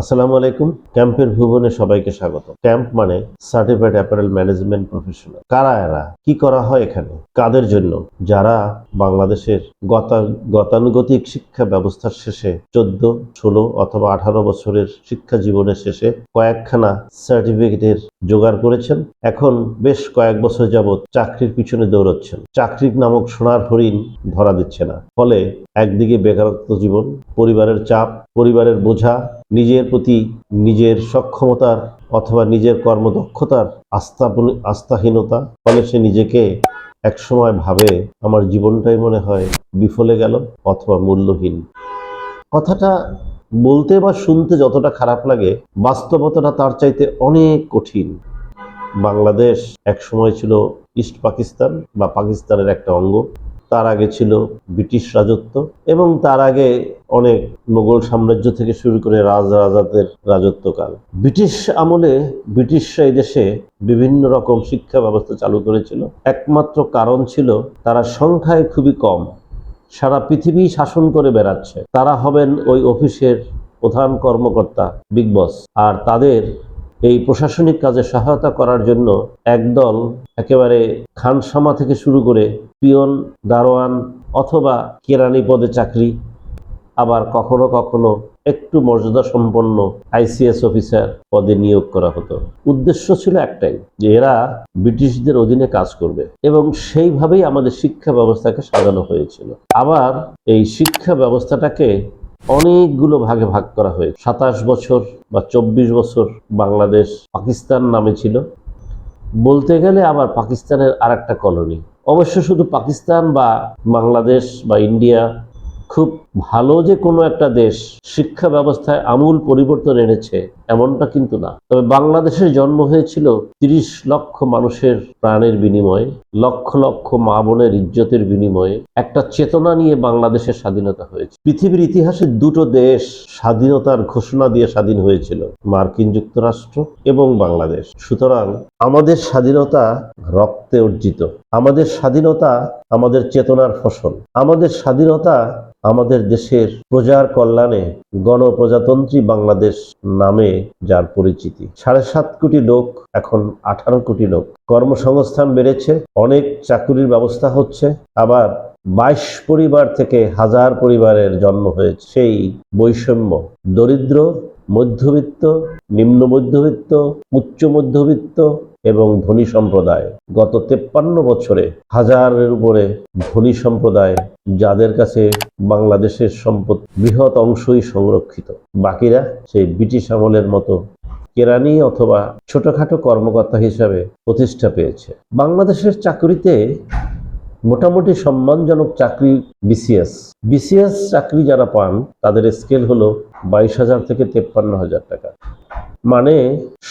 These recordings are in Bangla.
আসসালামু আলাইকুম। ক্যাম্পের ভুবনে সবাইকে স্বাগত। ক্যাম্প মানে সার্টিফাইড অ্যাপারেল ম্যানেজমেন্ট প্রফেশনাল কারা এরা? কি করা হয় এখানে? কাদের জন্য? যারা বাংলাদেশের গতা- গতানুগতিক শিক্ষা ব্যবস্থার শেষে চোদ্দ, ষোলো অথবা আঠারো বছরের শিক্ষা জীবনের শেষে কয়েকখানা সার্টিফিকেটের জোগাড় করেছেন। এখন বেশ কয়েক বছর যাবৎ চাকরির পিছনে দৌড়চ্ছেন। চাকরির নামক সোনার হরিণ ধরা দিচ্ছে না। ফলে একদিকে বেকারত্ব জীবন, পরিবারের চাপ, পরিবারের বোঝা, নিজের প্রতি নিজের সক্ষমতার অথবা নিজের কর্মদক্ষতার আস্থা আস্থাহীনতা, ফলে সে নিজেকে একসময় ভাবে, আমার জীবনটাই মনে হয় বিফলে গেল অথবা মূল্যহীন। কথাটা বলতে বা শুনতে যতটা খারাপ লাগে, বাস্তবতাটা তার চাইতে অনেক কঠিন। বাংলাদেশ একসময় ছিল ইস্ট পাকিস্তান বা পাকিস্তানের একটা অঙ্গ। তার আগে ছিল ব্রিটিশ রাজত্ব এবং তার আগে অনেক মোগল সাম্রাজ্য থেকে শুরু করে রাজ রাজাদের রাজত্বকাল। ব্রিটিশ আমলে ব্রিটিশরা এই দেশে বিভিন্ন রকম শিক্ষা ব্যবস্থা চালু করেছিল। একমাত্র কারণ ছিল তারা সংখ্যায় খুবই কম। সারা পৃথিবী শাসন করে বেড়াচ্ছে। তারা হবেন ওই অফিসের প্রধান কর্মকর্তা, বিগ বস। আর তাদের এই প্রশাসনিক কাজে সহায়তা করার জন্য একদল একেবারে খানসামা থেকে শুরু করে পিয়ন, দারোয়ান অথবা কেরানি পদে চাকরি, আবার কখনো কখনো একটু মর্যাদা সম্পন্ন আইসিএস অফিসার পদে নিয়োগ করা হতো। উদ্দেশ্য ছিল একটাই, যে এরা ব্রিটিশদের অধীনে কাজ করবে এবং সেইভাবেই আমাদের শিক্ষা ব্যবস্থাকে সাজানো হয়েছিল। আবার এই শিক্ষা ব্যবস্থাটাকে অনেকগুলো ভাগে ভাগ করা হয়েছে। সাতাশ বছর বা চব্বিশ বছর বাংলাদেশ পাকিস্তান নামে ছিল। বলতে গেলে আবার পাকিস্তানের আর একটা কলোনি। অবশ্য শুধু পাকিস্তান বা বাংলাদেশ বা ইন্ডিয়া খুব ভালো যে কোনো একটা দেশ শিক্ষা ব্যবস্থায় আমূল পরিবর্তন এনেছে, এমনটা কিন্তু না। তবে বাংলাদেশের জন্ম হয়েছিল তিরিশ লক্ষ মানুষের প্রাণের বিনিময়ে, লক্ষ লক্ষ মা বোনের ইজ্জতের বিনিময়ে একটা চেতনা নিয়ে বাংলাদেশের স্বাধীনতা হয়েছে। পৃথিবীর ইতিহাসে দুটো দেশ স্বাধীনতার ঘোষণা দিয়ে স্বাধীন হয়েছিল, মার্কিন যুক্তরাষ্ট্র এবং বাংলাদেশ। সুতরাং আমাদের স্বাধীনতা রক্তে অর্জিত। আমাদের স্বাধীনতা আমাদের চেতনার ফসল। আমাদের স্বাধীনতা আমাদের দেশের প্রজার কল্যাণে গণপ্রজাতন্ত্রী বাংলাদেশ নামে যার পরিচিতি। সাড়ে সাত কোটি লোক, এখন আঠারো কোটি লোক। কর্মসংস্থান বেড়েছে, অনেক চাকুরির ব্যবস্থা হচ্ছে। আবার বাইশ পরিবার থেকে হাজার পরিবারের জন্ম হয়েছে। সেই বৈষম্য দরিদ্র, মধ্যবিত্ত নিম্ন মধ্যবিত্ত উচ্চ মধ্যবিত্ত এবং ধনী সম্প্রদায়। গত তেপ্পান্ন বছরে হাজারের উপরে ধনী সম্প্রদায় যাদের কাছে বাংলাদেশের সম্পদ বৃহৎ অংশই সংরক্ষিত। বাকিরা সেই ব্রিটিশ আমলের মতো কেরানি অথবা ছোটখাটো কর্মকর্তা হিসাবে প্রতিষ্ঠা পেয়েছে। বাংলাদেশের চাকরিতে মোটামুটি সম্মানজনক চাকরি বিসিএস। বিসিএস চাকরি যারা পান, তাদের স্কেল হলো বাইশ হাজার থেকে তেপ্পান্ন হাজার টাকা। মানে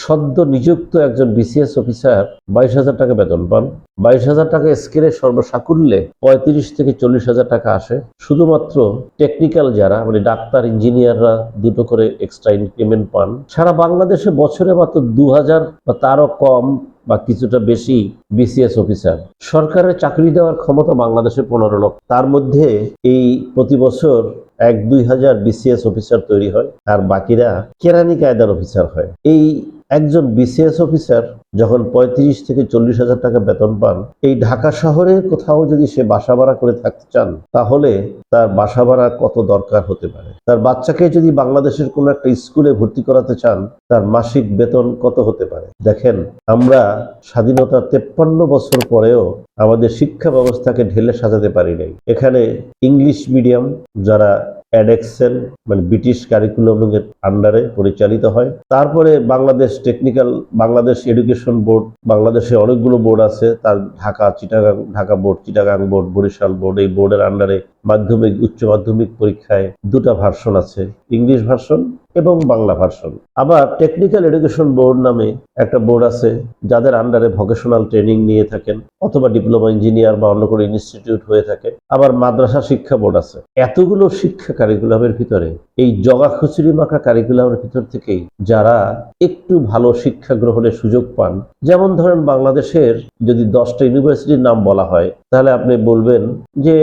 সদ্য নিযুক্ত একজন বিসিএস অফিসার বাইশ হাজার টাকা বেতন পান। বাইশ হাজার টাকা স্কেলের সর্বসাকুল্যে পঁয়ত্রিশ থেকে চল্লিশ হাজার টাকা আসে। শুধুমাত্র টেকনিক্যাল যারা মানে ডাক্তার ইঞ্জিনিয়াররা দুটো করে এক্সট্রা ইনক্রিমেন্ট পান। সারা বাংলাদেশে বছরে মাত্র দু হাজার বা তারও কম বা কিছুটা বেশি বিসিএস অফিসার সরকারের চাকরি দেওয়ার ক্ষমতা বাংলাদেশে পনেরো লক্ষ। তার মধ্যে এই প্রতি বছর এক দুই হাজার বিসিএস অফিসার তৈরি হয়। আর বাকিরা কেরানি কায়দার অফিসার হয়। এই একজন বিসিএস অফিসার যখন পঁয়ত্রিশ থেকে চল্লিশ হাজার টাকা বেতন পান, এই ঢাকা শহরে কোথাও যদি সে বাসা ভাড়া করে থাকতে চান, তাহলে তার বাসা ভাড়া কত দরকার হতে পারে? তার বাচ্চাকে যদি বাংলাদেশের কোনো একটা স্কুলে ভর্তি করাতে চান, তার মাসিক বেতন কত হতে পারে? দেখেন, আমরা স্বাধীনতার তেপ্পান্ন বছর পরেও আমাদের শিক্ষা ব্যবস্থাকে ঢেলে সাজাতে পারি নাই। এখানে ইংলিশ মিডিয়াম যারা অ্যাডেক্সেল মানে ব্রিটিশ কারিকুলামের আন্ডারে পরিচালিত হয়। তারপরে Bangladesh technical Bangladesh education board বাংলাদেশে অনেকগুলো বোর্ড আছে। তার Dhaka, Chittagong, Dhaka board Chittagong board Barisal board এই বোর্ডের আন্ডারে মাধ্যমিক, উচ্চ মাধ্যমিক পরীক্ষায় দুটা ভার্সন আছে ইংলিশ ভার্সন এবং বাংলা ভার্সন আবার টেকনিক্যাল এডুকেশন বোর্ড নামে একটা বোর্ড আছে, যাদের আন্ডারে ভোকেশনাল ট্রেনিং নিয়ে থাকেন, অথবা ডিপ্লোমা ইঞ্জিনিয়ার বা অন্য কোনো ইনস্টিটিউট হয়ে থাকে আবার মাদ্রাসা শিক্ষা বোর্ড আছে। এতগুলো শিক্ষা কারিকুলামের ভিতরে, এই জগা খুচুরি মাখা কারিকুলামের ভিতর থেকেই যারা একটু ভালো শিক্ষা গ্রহণের সুযোগ পান, যেমন ধরেন বাংলাদেশের যদি দশটা ইউনিভার্সিটির নাম বলা হয়, তাহলে আপনি বলবেন যে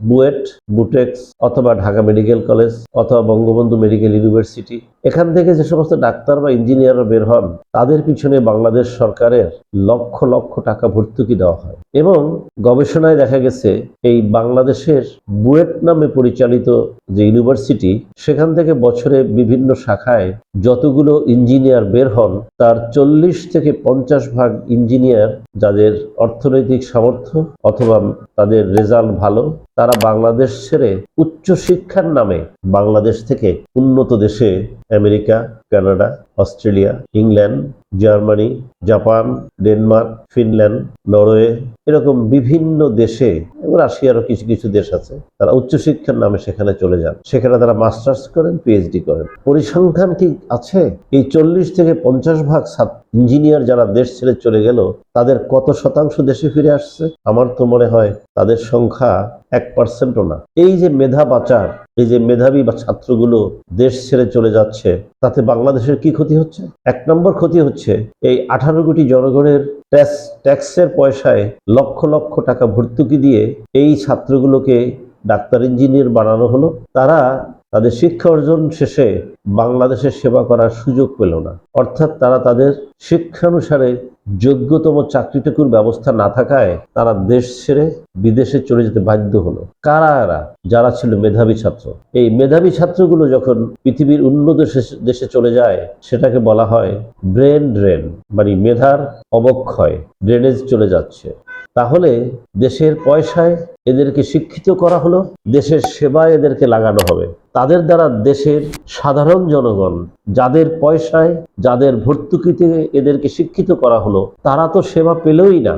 বুয়েট বুটেক্স অথবা ঢাকা মেডিকেল কলেজ অথবা বঙ্গবন্ধু মেডিকেল ইউনিভার্সিটি। এখান থেকে যে সমস্ত ডাক্তার বা ইঞ্জিনিয়াররা বের হন, তাদের পিছনে বাংলাদেশ সরকারের লক্ষ লক্ষ টাকা ভর্তুকি দেওয়া হয়। এবং গবেষণায় দেখা গেছে, এই বাংলাদেশের বুয়েট নামে পরিচালিত যে ইউনিভার্সিটি, সেখান থেকে বছরে বিভিন্ন শাখায় যতগুলো ইঞ্জিনিয়ার বের হন, তার চল্লিশ থেকে পঞ্চাশ ভাগ ইঞ্জিনিয়ার যাদের অর্থনৈতিক সামর্থ্য অথবা তাদের রেজাল্ট ভালো, তারা বাংলাদেশ ছেড়ে উচ্চ শিক্ষার নামে বাংলাদেশ থেকে উন্নত দেশে America Canada Australia England Germany, Japan, Denmark, Finland, Norway এরকম বিভিন্ন দেশে রাশিয়ারও কিছু কিছু দেশ আছে, তারা উচ্চশিক্ষার নামে সেখানে চলে যান। সেখানে তারা মাস্টার্স করেন পিএইচডি করেন। পরিসংখ্যান কি আছে? এই চল্লিশ থেকে পঞ্চাশ ভাগ ইঞ্জিনিয়ার যারা দেশ ছেড়ে চলে গেল, তাদের কত শতাংশ দেশে ফিরে আসছে? আমার তো মনে হয় তাদের সংখ্যা এক পার্সেন্টও না। এই যে মেধা পাচার, এই যে মেধাবী বা ছাত্রগুলো দেশ ছেড়ে চলে যাচ্ছে তাতে বাংলাদেশের কি ক্ষতি হচ্ছে? এক নম্বর ক্ষতি হচ্ছে এই আঠারো কোটি জনগণের ট্যাক্স, ট্যাক্সের পয়সায় লক্ষ লক্ষ টাকা ভর্তুকি দিয়ে এই ছাত্রগুলোকে ডাক্তার, ইঞ্জিনিয়ার বানানো হলো। তারা তাদের শিক্ষা অর্জন শেষে বাংলাদেশের সেবা করার সুযোগ পেল না। অর্থাৎ তারা তাদের শিক্ষানুসারে যোগ্যতম চাকরিটুকুর ব্যবস্থা না থাকায় তারা দেশ ছেড়ে বিদেশে চলে যেতে বাধ্য হলো। কারা এরা? যারা ছিল মেধাবী ছাত্র। এই মেধাবী ছাত্রগুলো যখন পৃথিবীর উন্নত দেশে- চলে যায়, সেটাকে বলা হয় ব্রেন ড্রেন মানে মেধার অবক্ষয়, ড্রেনেজ চলে যাচ্ছে। তাহলে দেশের পয়সায় এদেরকে শিক্ষিত করা হলো, দেশের সেবায় এদেরকে লাগানো হবে। তাদের দ্বারা দেশের সাধারণ জনগণ, যাদের পয়সায়, যাদের ভর্তুকিতে এদেরকে শিক্ষিত করা হলো, তারা তো সেবা পেলই না।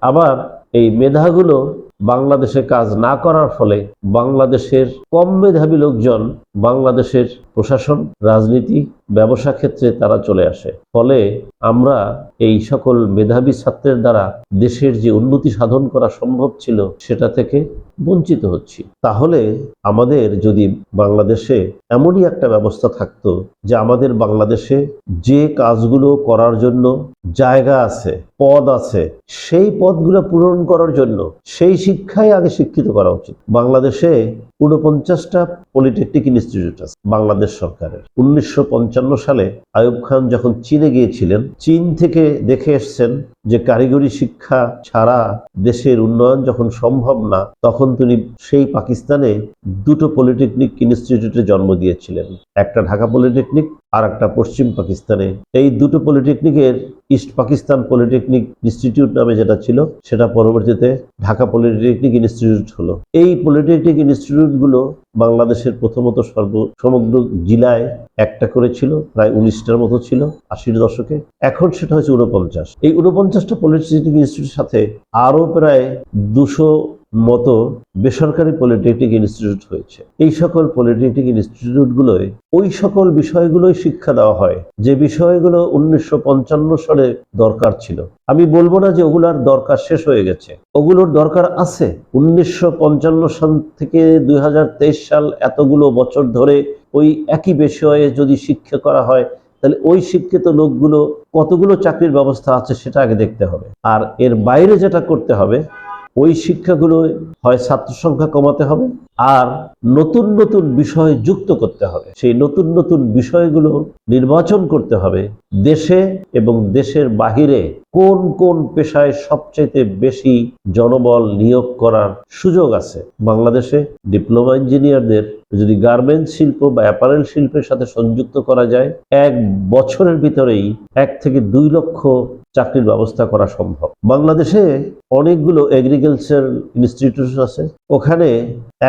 আবার এই মেধাগুলো বাংলাদেশে কাজ না করার ফলে বাংলাদেশের কম মেধাবী লোকজন বাংলাদেশের প্রশাসন, রাজনীতি, ব্যবসা ক্ষেত্রে তারা চলে আসে। ফলে আমরা এই সকল মেধাবী ছাত্রের দ্বারা দেশের যে উন্নতি সাধন করা সম্ভব ছিল, সেটা থেকে বঞ্চিত হচ্ছি। তাহলে আমাদের যদি বাংলাদেশে এমনই একটা ব্যবস্থা থাকতো যে আমাদের বাংলাদেশে যে কাজগুলো করার জন্য জায়গা আছে, পদ আছে, সেই পদগুলো পূরণ করার জন্য সেই শিক্ষাই আগে শিক্ষিত করা উচিত। বাংলাদেশে ঊনপঞ্চাশটা পলিটেকনিক ইনস্টিটিউট আছে বাংলাদেশ সরকারের। উনিশশো পঞ্চান্ন সালে আয়ুব খান যখন চীনে গিয়েছিলেন, চীন থেকে দেখে এসছেন যে কারিগরি শিক্ষা ছাড়া দেশের উন্নয়ন যখন সম্ভব না, তখন তিনি সেই পাকিস্তানে দুটো পলিটেকনিক ইনস্টিটিউটে জন্ম দিয়েছিলেন। একটা ঢাকা পলিটেকনিক আর একটা পশ্চিম পাকিস্তানে। এই দুটো পলিটেকনিকের ইস্ট পাকিস্তান পলিটেকনিক ইনস্টিটিউট নামে যেটা ছিল, সেটা পরবর্তীতে ঢাকা পলিটেকনিক ইনস্টিটিউট হলো। এই পলিটেকনিক ইনস্টিটিউটগুলো বাংলাদেশের প্রথমত সর্ব সমগ্র জেলায় একটা করে ছিল প্রায় উনিশটার মতো ছিল, আশির দশকে। এখন সেটা হচ্ছে উনপঞ্চাশ এই উনপঞ্চাশটা পলিটেকনিক ইনস্টিটিউটের সাথে আরও প্রায় দুশো মতো বেসরকারি পলিটেকনিক ইনস্টিটিউট হয়েছে। এই সকল পলিটেকনিক ইনস্টিটিউটগুলোয় ওই সকল বিষয়গুলোই শিক্ষা দেওয়া হয়, যে বিষয়গুলো উনিশশো পঞ্চান্ন সালে দরকার ছিল। আমি বলব না যে ওগুলার দরকার শেষ হয়ে গেছে। ওগুলোর দরকার আছে। উনিশশো পঞ্চান্ন সাল থেকে দুই হাজার তেইশ সাল এতগুলো বছর ধরে ওই একই বিষয়ে যদি শিক্ষা করা হয়, তাহলে ওই শিক্ষিত লোকগুলো কতগুলো চাকরির ব্যবস্থা আছে সেটা আগে দেখতে হবে। আর এর বাইরে যেটা করতে হবে ওই শিক্ষাগুলো হয় ছাত্র সংখ্যা কমাতে হবে আর নতুন নতুন বিষয় যুক্ত করতে হবে। সেই নতুন নতুন বিষয়গুলো নির্বাচন করতে হবে দেশে এবং দেশের বাহিরে কোন কোন পেশায় সবচাইতে বেশি জনবল নিয়োগ করার সুযোগ আছে। বাংলাদেশে ডিপ্লোমা ইঞ্জিনিয়ারদের যদি গার্মেন্টস শিল্প বা অ্যাপারেল শিল্পের সাথে সংযুক্ত করা যায়, এক বছরের ভিতরেই এক থেকে দুই লক্ষ চাকরির ব্যবস্থা করা সম্ভব। বাংলাদেশে অনেকগুলো এগ্রিকালচার ইনস্টিটিউশন আছে ওখানে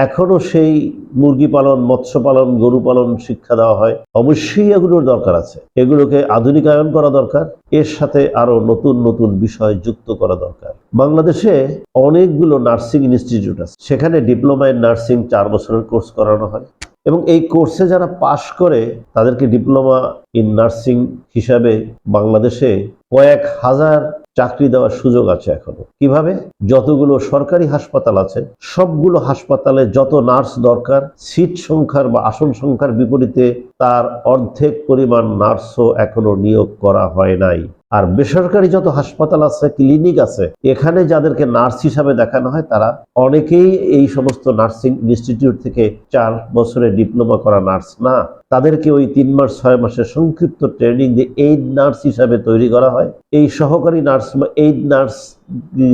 এখনও সেই মুরগি পালন, মৎস্য পালন, গরু পালন শিক্ষা দেওয়া হয়। অবশ্যই এগুলোর দরকার আছে। এগুলোকে আধুনিকায়ন করা দরকার। এর সাথে আরও নতুন নতুন বিষয় যুক্ত করা দরকার। বাংলাদেশে অনেকগুলো নার্সিং ইনস্টিটিউট আছে। সেখানে ডিপ্লোমা ইন নার্সিং চার বছরের কোর্স করানো হয়। এবং এই কোর্সে যারা পাশ করে, তাদেরকে ডিপ্লোমা ইন নার্সিং হিসাবে বাংলাদেশে কয়েক হাজার চাকরি দেওয়ার সুযোগ আছে এখনও। কীভাবে? যতগুলো সরকারি হাসপাতাল আছে, সবগুলো হাসপাতালে যত নার্স দরকার, সিট সংখ্যার বা আসন সংখ্যার বিপরীতে তার অর্ধেক পরিমাণ নার্সও এখনও নিয়োগ করা হয় নাই। আর বেসরকারি যত হাসপাতাল আছে, ক্লিনিক আছে, এখানে যাদেরকে নার্স হিসাবে দেখানো হয়, তারা অনেকেই এই সমস্ত নার্সিং ইনস্টিটিউট থেকে চার বছরের ডিপ্লোমা করা নার্স না। তাদেরকে ওই তিন মাস, ছয় মাসের সংক্ষিপ্ত ট্রেনিং দিয়ে এইড নার্স হিসাবে তৈরি করা হয়। এই সহকারী নার্স বা এইড নার্স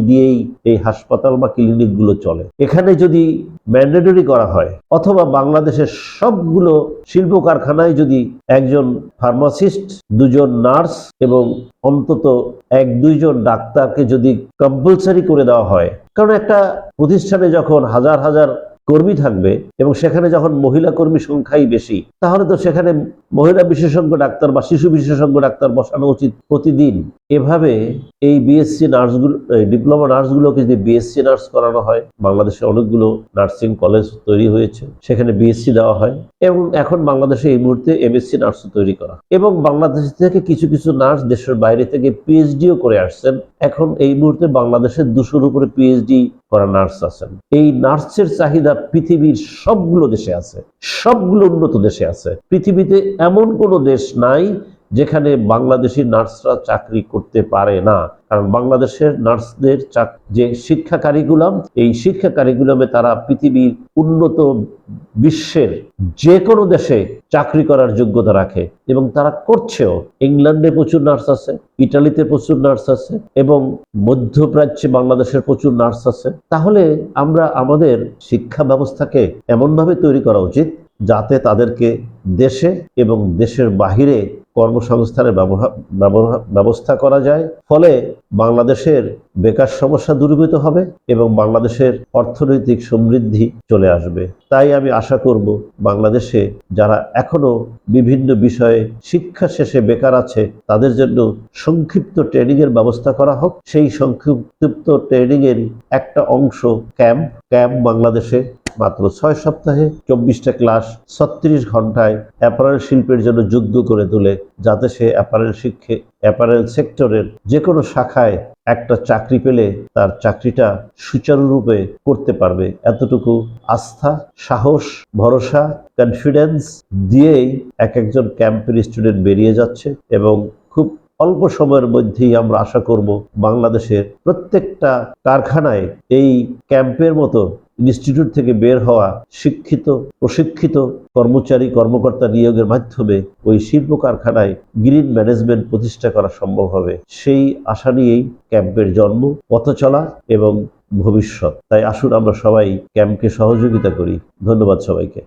দিয়েই এই হাসপাতাল বা ক্লিনিকগুলো চলে। এখানে যদি ম্যান্ডেটরি করা হয়, অথবা বাংলাদেশের সবগুলো শিল্প কারখানায় যদি একজন ফার্মাসিস্ট দুজন নার্স এবং অন্তত এক, দুইজন ডাক্তারকে যদি কম্পালসারি করে দেওয়া হয়, কারণ একটা প্রতিষ্ঠানে যখন হাজার হাজার কর্মী থাকবে এবং সেখানে যখন মহিলা কর্মী সংখ্যাই বেশি, তাহলে তো সেখানে মহিলা বিশেষজ্ঞ ডাক্তার বা শিশু বিশেষজ্ঞ ডাক্তার বসানো উচিত প্রতিদিন। এভাবে এই বিএসসি নার্সগুলো ডিপ্লোমা নার্সগুলোকে যদি বিএসসি নার্স করানো হয়, বাংলাদেশে অনেকগুলো নার্সিং কলেজ তৈরি হয়েছে, সেখানে বিএসসি দেওয়া হয় এবং এখন বাংলাদেশে এই মুহূর্তে এমএসসি নার্সও তৈরি করা। এবং বাংলাদেশ থেকে কিছু কিছু নার্স দেশের বাইরে থেকে পিএইচডিও করে আসছেন। এখন এই মুহূর্তে বাংলাদেশের দুশোর উপরে পিএইচডি করা নার্স আছেন। এই নার্সের চাহিদা পৃথিবীর সবগুলো দেশে আছে, সবগুলো উন্নত দেশে আছে। পৃথিবীতে এমন কোনো দেশ নাই যেখানে বাংলাদেশি নার্সরা চাকরি করতে পারে না। কারণ বাংলাদেশের নার্সদের যে শিক্ষা কারিকুলাম, এই শিক্ষা কারিকুলামে তারা পৃথিবীর উন্নত বিশ্বের যে কোনো দেশে চাকরি করার যোগ্যতা রাখে এবং তারা করছেও। ইংল্যান্ডে প্রচুর নার্স আছে, ইটালিতে প্রচুর নার্স আছে এবং মধ্যপ্রাচ্যে বাংলাদেশের প্রচুর নার্স আছে। তাহলে আমরা আমাদের শিক্ষা ব্যবস্থাকে এমনভাবে তৈরি করা উচিত যাতে তাদেরকে দেশে এবং দেশের বাহিরে কর্মসংস্থানের ব্যবস্থা করা যায়। ফলে বাংলাদেশের বেকার সমস্যা দূরীভূত হবে এবং বাংলাদেশের অর্থনৈতিক সমৃদ্ধি চলে আসবে। তাই আমি আশা করব বাংলাদেশে যারা এখনও বিভিন্ন বিষয়ে শিক্ষা শেষে বেকার আছে, তাদের জন্য সংক্ষিপ্ত ট্রেনিংয়ের ব্যবস্থা করা হোক। সেই সংক্ষিপ্ত ট্রেনিংয়ের একটা অংশ ক্যাম্প ক্যাম্প বাংলাদেশে মাত্র ছয় সপ্তাহে চব্বিশটা ক্লাস ছত্রিশ ঘন্টায় অ্যাপারেল শিল্পের জন্য যোগ্য করে তোলে, যাতে সে অ্যাপারেল শিক্ষে, অ্যাপারেল সেক্টরের যে কোনো শাখায় একটা চাকরি পেলে তার চাকরিটা সুচারুরূপে করতে পারবে। এতটুকু আস্থা, সাহস, ভরসা কনফিডেন্স দিয়েই এক একজন ক্যাম্পের স্টুডেন্ট বেরিয়ে যাচ্ছে এবং খুব অল্প সময়ের মধ্যেই আমরা আশা করব বাংলাদেশের প্রত্যেকটা কারখানায় এই ক্যাম্পের মতো ইনস্টিটিউট থেকে বের হওয়া শিক্ষিত, প্রশিক্ষিত কর্মচারী, কর্মকর্তা নিয়োগের মাধ্যমে ওই শিল্প কারখানায় গ্রিন ম্যানেজমেন্ট প্রতিষ্ঠা করা সম্ভব হবে। সেই আশা নিয়েই ক্যাম্পের জন্ম, পথ চলা এবং ভবিষ্যৎ। তাই আসুন আমরা সবাই ক্যাম্পকে সহযোগিতা করি। ধন্যবাদ সবাইকে।